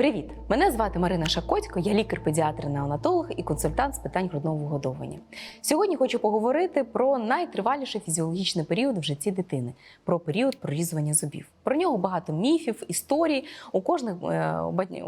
Привіт! Мене звати Марина Шакоцько, я лікар-педіатр-неонатолог і консультант з питань грудного вигодовування. Сьогодні хочу поговорити про найтриваліший фізіологічний період в житті дитини, про період прорізування зубів. Про нього багато міфів, історій. У кожних е,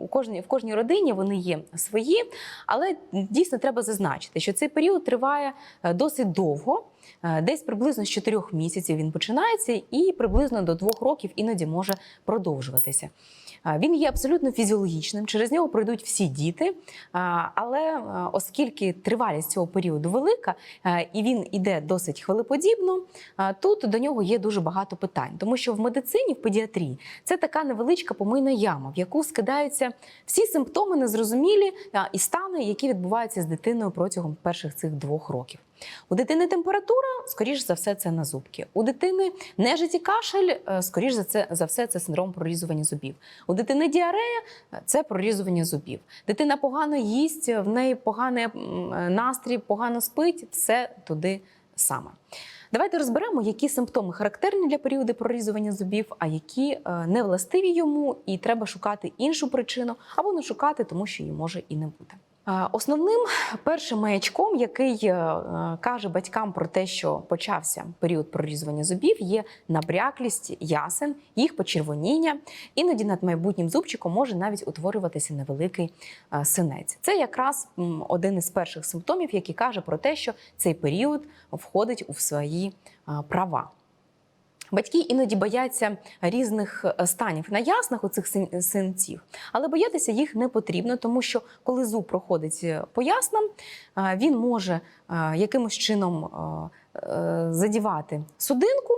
у кожній в кожній родині вони є свої, але дійсно треба зазначити, що цей період триває е, досить довго. Е, Десь приблизно з 4 місяців він починається, і приблизно до 2 років іноді може продовжуватися. Він є абсолютно фізіологічним, через нього пройдуть всі діти. Але е, оскільки тривалість цього періоду велика е, і він іде досить хвилеподібно, тут до нього є дуже багато питань, тому що в медицині, в педіатрії, це така невеличка помийна яма, в яку скидаються всі симптоми незрозумілі і стани, які відбуваються з дитиною протягом перших цих двох років. У дитини температура, скоріш за все, це на зубки. У дитини нежить і кашель, е, скоріш за це за все, це синдром прорізування зубів. У дитини діарея е, це прорізування зубів. Дитина погано їсть, в неї поганий е, настрій, погано спить, все туди саме. Давайте розберемо, які симптоми характерні для періоду прорізування зубів, а які не властиві йому, і треба шукати іншу причину або не шукати, тому що її може і не бути. Основним першим маячком, який е, е, каже батькам про те, що почався період прорізування зубів, є набряклість ясен, їх почервоніння. Іноді над майбутнім зубчиком може навіть утворюватися невеликий е, синець. Це якраз один із перших симптомів, який каже про те, що цей період входить у свої права. Батьки іноді бояться різних е, станів на яснах у цих син- синців, але боятися їх не потрібно, тому що коли зуб проходить е, по яснам, е, він може якимось чином задівати судинку,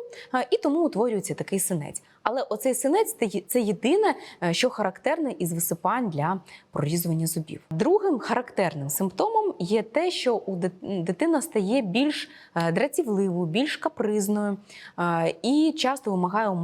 і тому утворюється такий синець. Але оцей синець це єдине, е, що характерне із висипань для прорізування зубів. Другим характерним симптомом є те, що у дит- дитина стає більш драцівливою, дратівливою, більш капризною е, і часто вимагає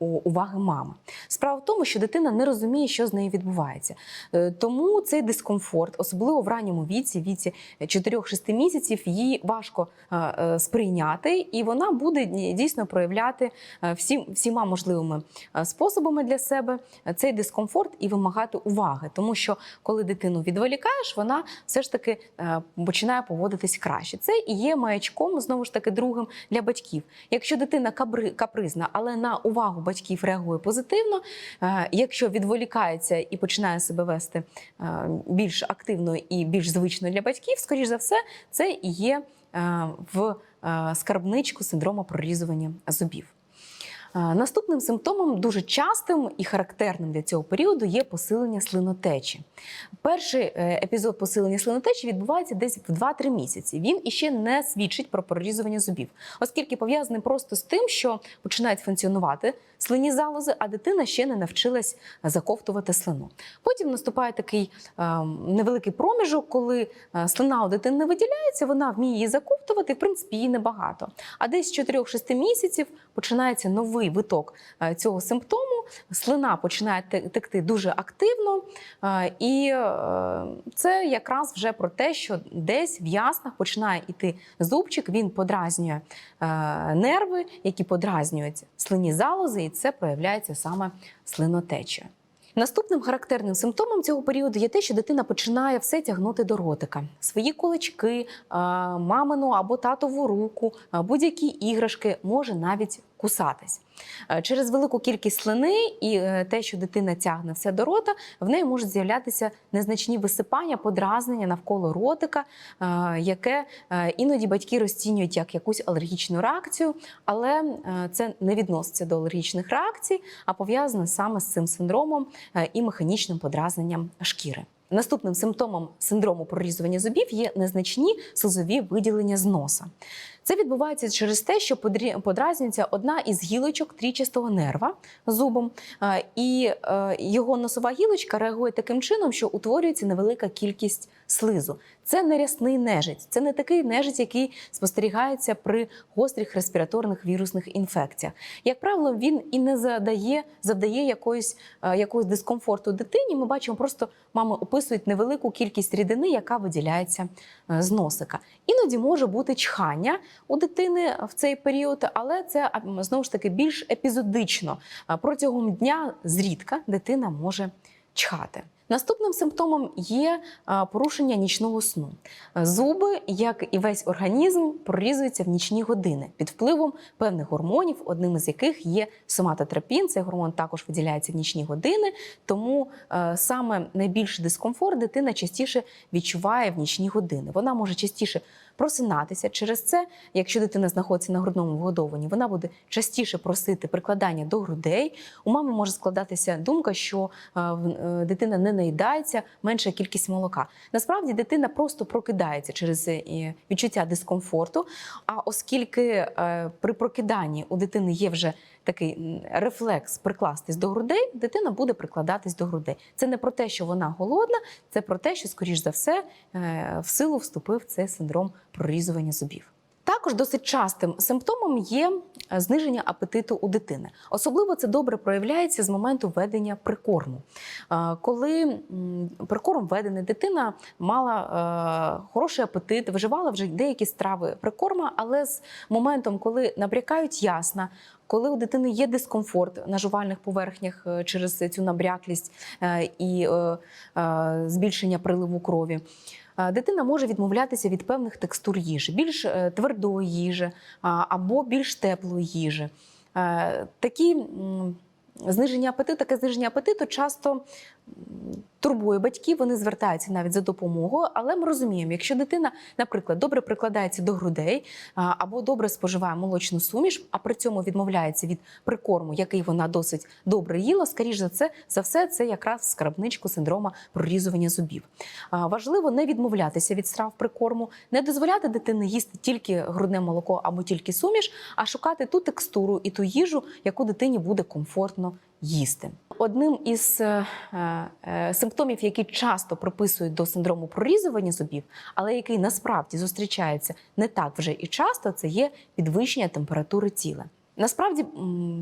уваги мами. Справа в тому, що дитина не розуміє, що з нею відбувається. Е, Тому цей дискомфорт, особливо в ранньому віці, віці 4-6 місяців, її важко е, е, сприйняти, і вона буде дійсно проявляти всі, всіма можливими способами для себе цей дискомфорт і вимагати уваги. Тому що коли дитину відволікаєш, вона все ж таки починає поводитись краще. Це і є маячком, знову ж таки, другим для батьків. Якщо дитина капризна, але на увагу батьків реагує позитивно, е, якщо відволікається і починає себе вести е, більш активно і більш звично для батьків, скоріш за все, це і є е, в скарбничку синдрому прорізування зубів. Е, Наступним симптомом дуже частим і характерним для цього періоду є посилення слинотечі. Перший е, епізод посилення слинотечі відбувається десь в 2-3 місяці. Він іще не свідчить про прорізування зубів, оскільки пов'язаний просто з тим, що починають функціонувати слинні залози, а дитина ще не навчилась заковтувати слину. Потім наступає такий е, невеликий проміжок, коли слина у дитини не виділяється, вона вміє її заковтувати, в принципі, її небагато. А десь з 4-6 місяців починається новий виток е, цього симптому. Слина починає текти дуже активно, е, і е, це якраз вже про те, що десь в яснах починає йти зубчик, він подразнює нерви, які подразнюють слинні залози, і це проявляється саме слинотечею. Наступним характерним симптомом цього періоду є те, що дитина починає все тягнути до ротика. Свої кулички, мамину або татову руку, будь-які іграшки може навіть кусатись. Е, Через велику кількість слини і е, те, що дитина тягне все до рота, в неї можуть з'являтися незначні висипання, подразнення навколо ротика, е, яке іноді батьки розцінюють як якусь алергічну реакцію, але це не відноситься до алергічних реакцій, а пов'язане саме з цим синдромом і механічним подразненням шкіри. Наступним симптомом синдрому прорізування зубів є незначні слизові виділення з носа. Це відбувається через те, що подразнюється одна із гілочок трічистого нерва зубом, е, і е, його носова гілочка реагує таким чином, що утворюється невелика кількість слизу. Це не рясний нежить, це не такий нежить, який спостерігається при гострих респіраторних вірусних інфекціях. Як правило, він і не задає, завдає якоїсь, е, якогось дискомфорту дитині. Ми бачимо, просто мами описують невелику кількість рідини, яка виділяється е, з носика. Іноді може бути чхання у дитини в цей період, але це знову ж таки більш епізодично. Протягом дня зрідка дитина може чхати. Наступним симптомом є порушення нічного сну. Зуби, як і весь організм, прорізуються в нічні години під впливом певних гормонів, одним із яких є соматотропін. Цей гормон також виділяється в нічні години, тому е, саме найбільший дискомфорт дитина частіше відчуває в нічні години. Вона може частіше просинатися. Через це, якщо дитина знаходиться на грудному вигодовуванні, вона буде частіше просити прикладання до грудей. У мами може складатися думка, що е, е, дитина не наїдається, менша кількість молока. Насправді дитина просто прокидається через е, відчуття дискомфорту. А оскільки при прокиданні у дитини є вже такий рефлекс прикластись до грудей, дитина буде прикладатись до грудей. Це не про те, що вона голодна, це про те, що, скоріш за все, е, в силу вступив цей синдром прорізування зубів. Також досить частим симптомом є е, зниження апетиту у дитини. Особливо це добре проявляється з моменту введення прикорму. Е, Коли прикорм введений, дитина мала хороший апетит, виживала вже деякі страви прикорма, але з моментом, коли набрякають ясна, коли у дитини є дискомфорт на жувальних поверхнях е, через цю набряклість е, і е, збільшення приливу крові. Дитина може відмовлятися від певних текстур їжі, більш твердої їжі або більш теплої їжі. Такі зниження апетиту, таке зниження апетиту часто турбує батьків, вони звертаються навіть за допомогою. Але ми розуміємо, якщо дитина, наприклад, добре прикладається до грудей або добре споживає молочну суміш, а при цьому відмовляється від прикорму, який вона досить добре їла, скоріш за це за все, це якраз скарбничку синдрома прорізування зубів. Важливо не відмовлятися від страв прикорму, не дозволяти дитині їсти тільки грудне молоко або тільки суміш, а шукати ту текстуру і ту їжу, яку дитині буде комфортно їсти. Одним із е, е, симптомів, які часто приписують до синдрому прорізування зубів, але який насправді зустрічається не так вже і часто, це є підвищення температури тіла. Насправді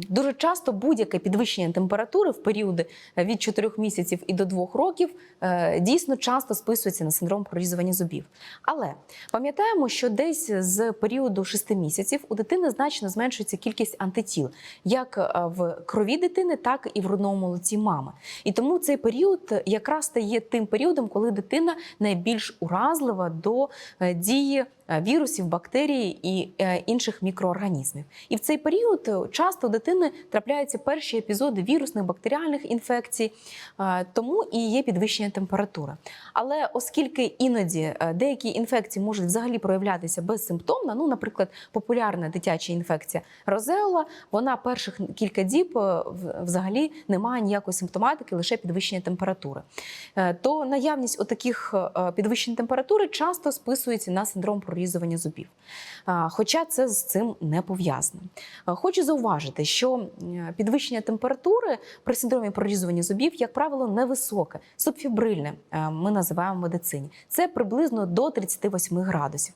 дуже часто будь-яке підвищення температури в періоди е, від 4 місяців і до 2 років е, дійсно часто списується на синдром прорізування зубів. Але пам'ятаємо, що десь з періоду 6 місяців у дитини значно зменшується кількість антитіл, як е, в крові дитини, так і в грудному молоці мами. І тому цей період якраз стає тим періодом, коли дитина найбільш уразлива до дії вірусів, бактерій і е, інших мікроорганізмів. І в цей період е, часто у дитини трапляються перші епізоди вірусних бактеріальних інфекцій, е, тому і є підвищення температури. Але оскільки іноді е, деякі інфекції можуть взагалі проявлятися безсимптомно, ну, наприклад, популярна дитяча інфекція розеола, вона перших кілька діб е, взагалі не має ніякої симптоматики, лише підвищення температури. Е, То наявність отаких е, підвищень температури часто списується на синдром прорізування зубів. Хоча це з цим не пов'язано. Хочу зауважити, що підвищення температури при синдромі прорізування зубів, як правило, невисоке, субфібрильне, е, ми називаємо в медицині. Це приблизно до 38 градусів.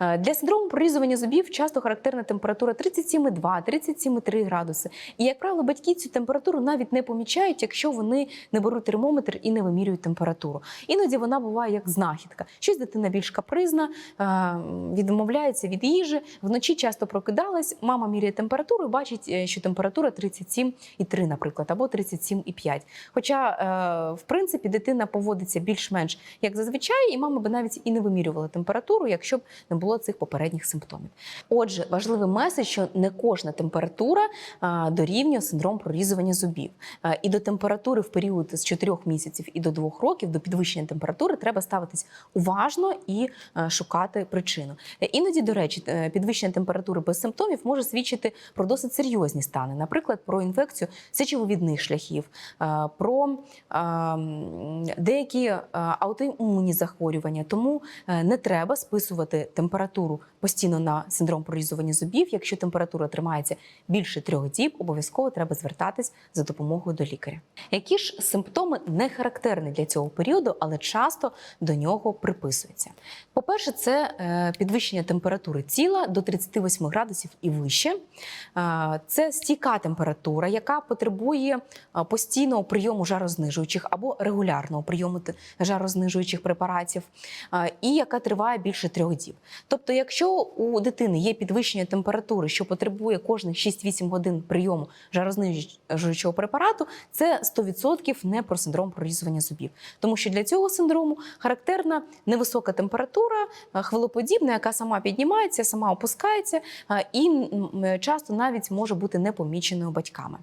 Е, Для синдрому прорізування зубів часто характерна температура 37,2-37,3 градуси. І, як правило, батьки цю температуру навіть не помічають, якщо вони не беруть термометр і не вимірюють температуру. Іноді вона буває як знахідка. Щось дитина більш капризна, е, відмовляється від їжі. Вночі часто прокидалась, мама міряє температуру бачить, е, що температура 37,3, наприклад, або 37,5. Хоча, е, в принципі, дитина поводиться більш-менш як зазвичай, і мама би навіть і не вимірювала температуру, якщо б не було цих попередніх симптомів. Отже, важливий меседж, що не кожна температура дорівнює синдром прорізування зубів. І до температури в період з 4 місяців і до 2 років, до підвищення температури, треба ставитись уважно і е, шукати причину. Е, Іноді, до речі, е, підвищення температури без симптомів може свідчити про досить серйозні стани, наприклад, про інфекцію сечовивідних шляхів, е, про деякі аутоімунні захворювання. Тому не треба списувати температуру постійно на синдром прорізування зубів. Якщо температура тримається більше трьох діб, обов'язково треба звертатись за допомогою до лікаря. Які ж симптоми не характерні для цього періоду, але часто до нього приписуються? По-перше, це е, е, підвищення температури тіла до 38 градусів і вище. Це стійка температура, яка потребує постійного прийому жарознижуючих або регулярного прийому жарознижуючих препаратів, і яка триває більше трьох діб. Тобто, якщо у дитини є підвищення температури, що потребує кожних 6-8 годин прийому жарознижуючого препарату, це 100% не про синдром прорізування зубів, тому що для цього синдрому характерна невисока температура, е, хвилоподібна, яка сама піднімається, сама опускається і часто навіть може бути непоміченою батьками.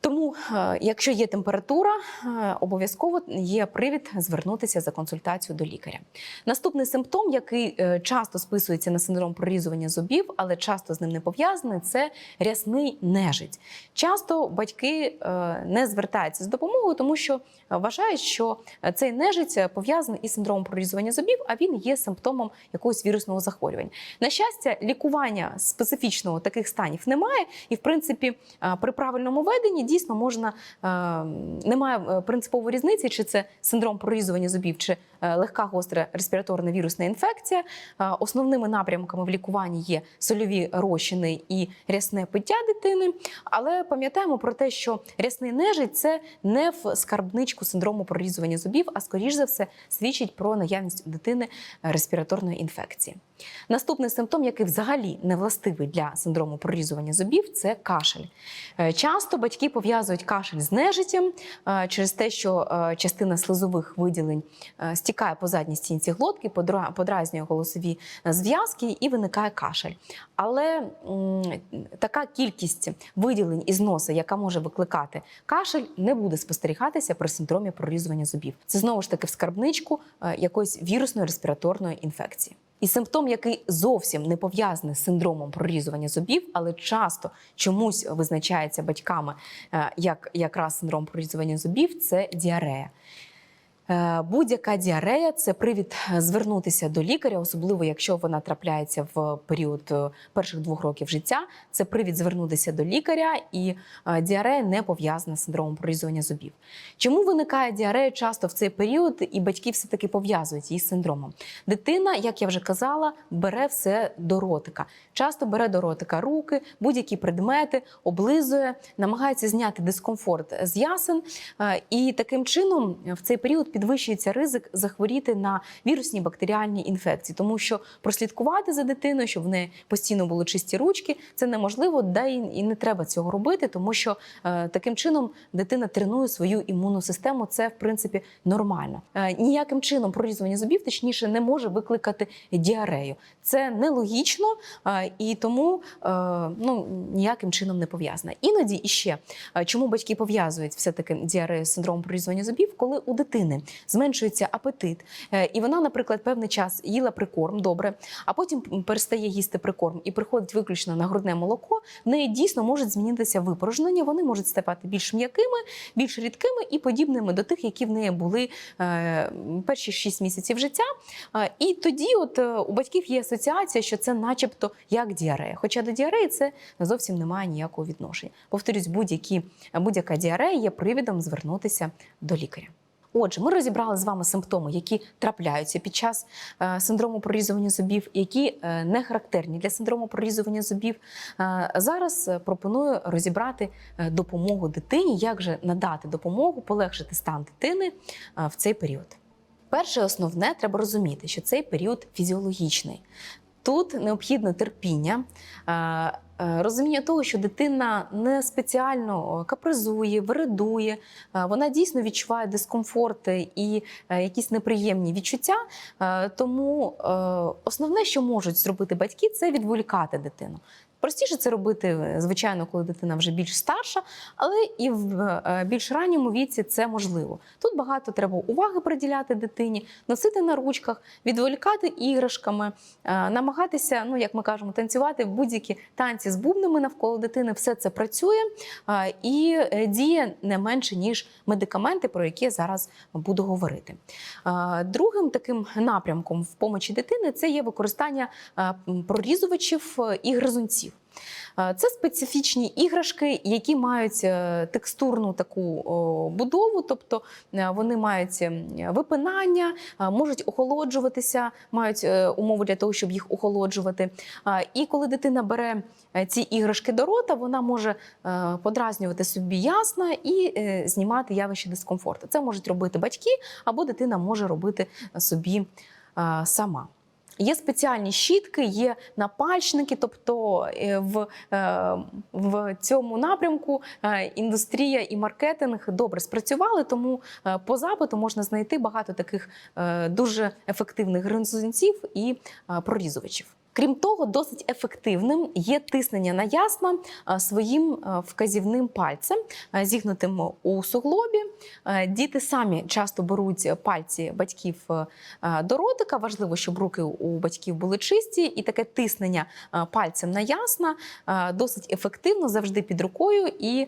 Тому, е, якщо є температура, е, обов'язково є привід звернутися за консультацією до лікаря. Наступний симптом, який е, часто списується на синдром прорізування зубів, але часто з ним не пов'язаний, це рясний нежить. Часто батьки не звертаються з допомогою, тому що вважають, що цей нежить пов'язаний із синдромом прорізування зубів, а він є симптомом якогось вірусного захворювання. На щастя, лікування специфічного таких станів немає, і в принципі при правильному веденні дійсно можна е, немає е, принципової різниці, чи це синдром прорізування зубів, чи легка гостра респіраторна вірусна інфекція. Е, Основними напрямками в лікуванні є сольові розчини і рясне пиття дитини. Але пам'ятаємо про те, що рясний нежить це не в скарбничку синдрому прорізування зубів, а скоріш за все свідчить про наявність у дитини е, респіраторної інфекції. Наступний симптом, який взагалі не властивий для синдрому прорізування зубів, це кашель. Е, Часто батьки пов'язують кашель з нежиттям е, через те, що е, частина слизових виділень е, стікає по задній стінці глотки, подразнює голосові е, зв'язки і виникає кашель. Але така кількість виділень із носа, яка може викликати кашель, не буде спостерігатися при синдромі прорізування зубів. Це знову ж таки в скарбничку е, якоїсь вірусної респіраторної інфекції. І симптом, який зовсім не пов'язаний з синдромом прорізування зубів, але часто чомусь визначається батьками е, як якраз синдром прорізування зубів, це діарея. Е, Будь-яка діарея це привід е, звернутися до лікаря, особливо якщо вона трапляється в період е, перших двох років життя. Це привід звернутися до лікаря, і діарея не пов'язана з синдромом прорізування зубів. Чому виникає діарея часто в цей період, і батьки все таки пов'язують її з синдромом? Дитина, як я вже казала, бере все до ротика. Часто бере до ротика руки, будь-які предмети, облизує, намагається зняти дискомфорт з ясен, і таким чином в цей період підвищується ризик захворіти на вірусні бактеріальні інфекції, тому що прослідкувати за дитиною, щоб в неї постійно були чисті ручки, це неможливо, да і не треба цього робити, тому що е, таким чином дитина тренує свою імунну систему. Це в принципі нормально. Е, ніяким чином прорізування зубів, точніше, не може викликати діарею. Це нелогічно е, і тому ну ніяким чином не пов'язано. Іноді іще чому батьки пов'язують все таки діарею з синдромом прорізування зубів, коли у дитини зменшується апетит, е, і вона, наприклад, певний час їла прикорм добре, а потім перестає їсти прикорм і приходить виключно на грудне молоко. В неї дійсно можуть змінитися випорожнення. Вони можуть ставати більш м'якими, більш рідкими і подібними до тих, які в неї були е, перші 6 місяців життя. Е, І тоді, от у батьків є асоціація, що це, начебто, як діарея. Хоча до діареї це зовсім не має ніякого відношення. Повторюсь, будь-які будь-яка діарея є привідом звернутися до лікаря. Отже, ми розібрали з вами симптоми, які трапляються під час е, синдрому прорізування зубів, які е, не характерні для синдрому прорізування зубів. Е, зараз пропоную розібрати допомогу дитині, як же надати допомогу, полегшити стан дитини в цей період. Перше основне треба розуміти, що цей період фізіологічний. Тут необхідно терпіння, розуміння того, що дитина не спеціально капризує, виридує, е, вона дійсно відчуває дискомфорт і е, якісь неприємні відчуття. Е, Тому е, основне, що можуть зробити батьки, це відволікати дитину. Простіше це робити, е, звичайно, коли дитина вже більш старша, але і в е, більш ранньому віці це можливо. Тут багато треба уваги приділяти дитині, носити на ручках, відволікати іграшками, е, намагатися, ну як ми кажемо, танцювати будь-які танці з бубнами навколо дитини. Все це працює і діє не менше ніж медикаменти, про які я зараз буду говорити. Другим таким напрямком в помочі дитини це є використання прорізувачів і гризунців. Е, Це специфічні іграшки, які мають е, текстурну таку будову, тобто е, вони мають ем, випинання, можуть охолоджуватися, мають умови для того, щоб їх охолоджувати. І коли дитина бере ці іграшки до рота, вона може подразнювати собі ясна і знімати явище дискомфорту. Це можуть робити батьки, або дитина може робити собі сама. Є спеціальні щітки, є напальчники, тобто е, в, е, в цьому напрямку е, індустрія і маркетинг добре спрацювали, тому по запиту можна знайти багато таких дуже ефективних гринзунців і прорізувачів. Крім того, досить ефективним є тиснення на ясна своїм вказівним пальцем, зігнутим у суглобі. Діти самі часто беруть пальці батьків до ротика. Важливо, щоб руки у батьків були чисті, і таке тиснення пальцем на ясна досить ефективно, завжди під рукою, і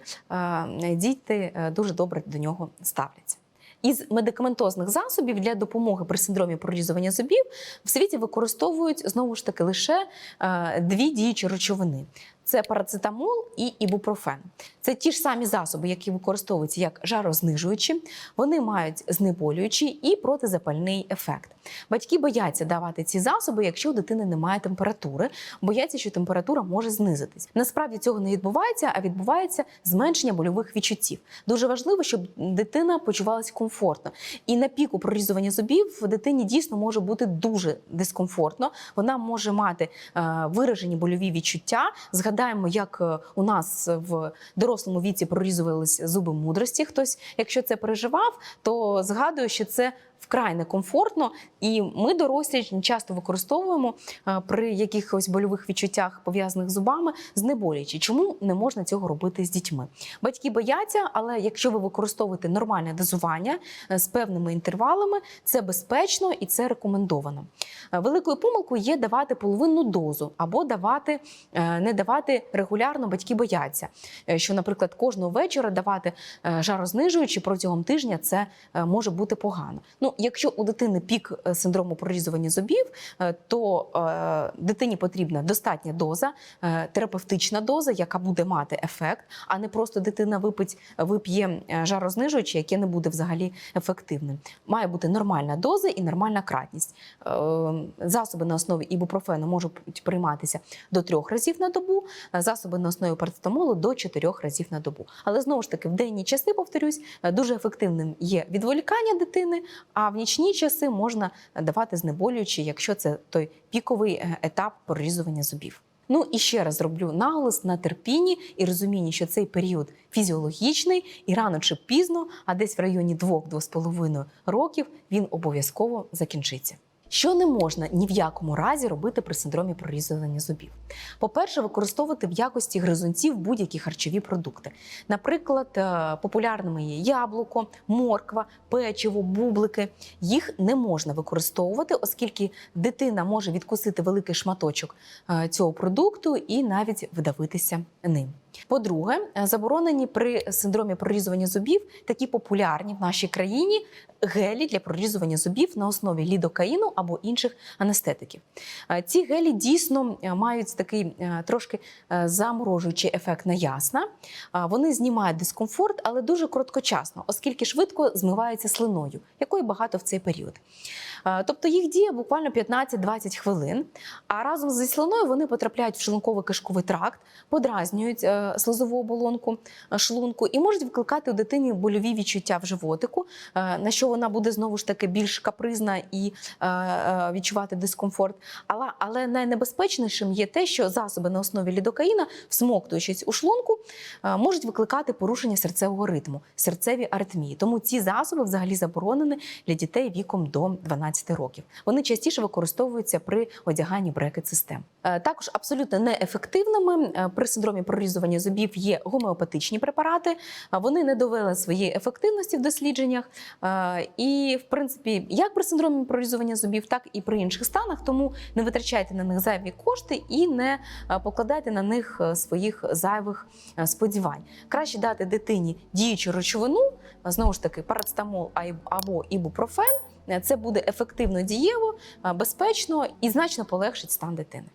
діти е, дуже добре до нього ставляться. Із медикаментозних засобів для допомоги при синдромі прорізування зубів в світі використовують знову ж таки лише е, дві діючі речовини. Це парацетамол і ібупрофен. Це ті ж самі засоби, які використовуються як жарознижуючі. Вони мають знеболюючий і протизапальний ефект. Батьки бояться давати ці засоби, якщо у дитини немає температури, бояться, що температура може знизитись. Насправді цього не відбувається, а відбувається зменшення больових відчуттів. Дуже важливо, щоб дитина почувалася комфортно. І на піку прорізування зубів в дитині дійсно може бути дуже дискомфортно. Вона може мати е, виражені больові відчуття. Згадаємо, як е, у нас в дорослому віці прорізувалися зуби мудрості. Хтось, якщо це переживав, то згадую, що це. Вкрай некомфортно, і ми, дорослі, часто використовуємо е, при якихось больових відчуттях пов'язаних з зубами знеболюючі. Чому не можна цього робити з дітьми? Батьки бояться, але якщо ви використовуєте нормальне дозування е, з певними інтервалами, це безпечно і це рекомендовано. Е, Великою помилкою є давати половинну дозу або давати не давати регулярно. Батьки бояться, що, наприклад, кожного вечора давати жарознижуючі протягом тижня це може бути погано. Ну, якщо у дитини пік е, синдрому прорізування зубів, е, то е, дитині потрібна достатня доза, терапевтична доза, яка буде мати ефект, а не просто дитина випить, вип'є жарознижуюче, яке не буде взагалі ефективним. Має бути нормальна доза і нормальна кратність. Засоби на основі ібупрофену можуть прийматися до трьох разів на добу, засоби на основі парацетамолу до чотирьох разів на добу. Але знову ж таки, в денні часи, повторюсь, дуже ефективним є відволікання дитини, а в нічні часи можна давати знеболюючі, якщо це той піковий е, етап прорізування зубів. Ну і ще раз зроблю наголос на терпінні і розумінні, що цей період фізіологічний, і рано чи пізно, а десь в районі 2-2,5 років він обов'язково закінчиться. Що не можна ні в якому разі робити при синдромі прорізування зубів? По-перше, використовувати в якості гризунців будь-які харчові продукти. Наприклад, е, популярними є яблуко, морква, печиво, бублики. Їх не можна використовувати, оскільки дитина може відкусити великий шматочок е, цього продукту і навіть вдавитися ним. По-друге, е, заборонені при синдромі прорізування зубів такі популярні в нашій країні гелі для прорізування зубів на основі лідокаїну або інших анестетиків. Е, Ці гелі дійсно е, мають такий трошки заморожуючий ефект на ясна. Вони знімають дискомфорт, але дуже короткочасно, оскільки швидко змиваються слиною, якої багато в цей період. Е, Тобто їх дія буквально 15-20 хвилин, а разом зі слиною вони потрапляють в шлунково-кишковий тракт, подразнюють е, слизову оболонку е, шлунку і можуть викликати у дитині больові відчуття в животику, на що вона буде знову ж таки більш капризна і відчувати дискомфорт. Але, але найнебезпечнішим є те, що засоби на основі лідокаїна, всмоктуючись у шлунку, можуть викликати порушення серцевого ритму, серцеві аритмії. Тому ці засоби взагалі заборонені для дітей віком до 12 років. Вони частіше використовуються при одяганні брекет-систем. Е, Також абсолютно неефективними е, при синдромі прорізування зубів є гомеопатичні препарати. Вони не довели своєї ефективності в дослідженнях. Е, І, в принципі, як при синдромі прорізування зубів, так і при інших станах. Тому не витрачайте на них зайві кошти і не покладайте на них своїх зайвих сподівань. Краще дати дитині діючу речовину, знову ж таки, парацетамол або ібупрофен. Е, Це буде ефективно дієво, е, безпечно і значно полегшить стан дитини.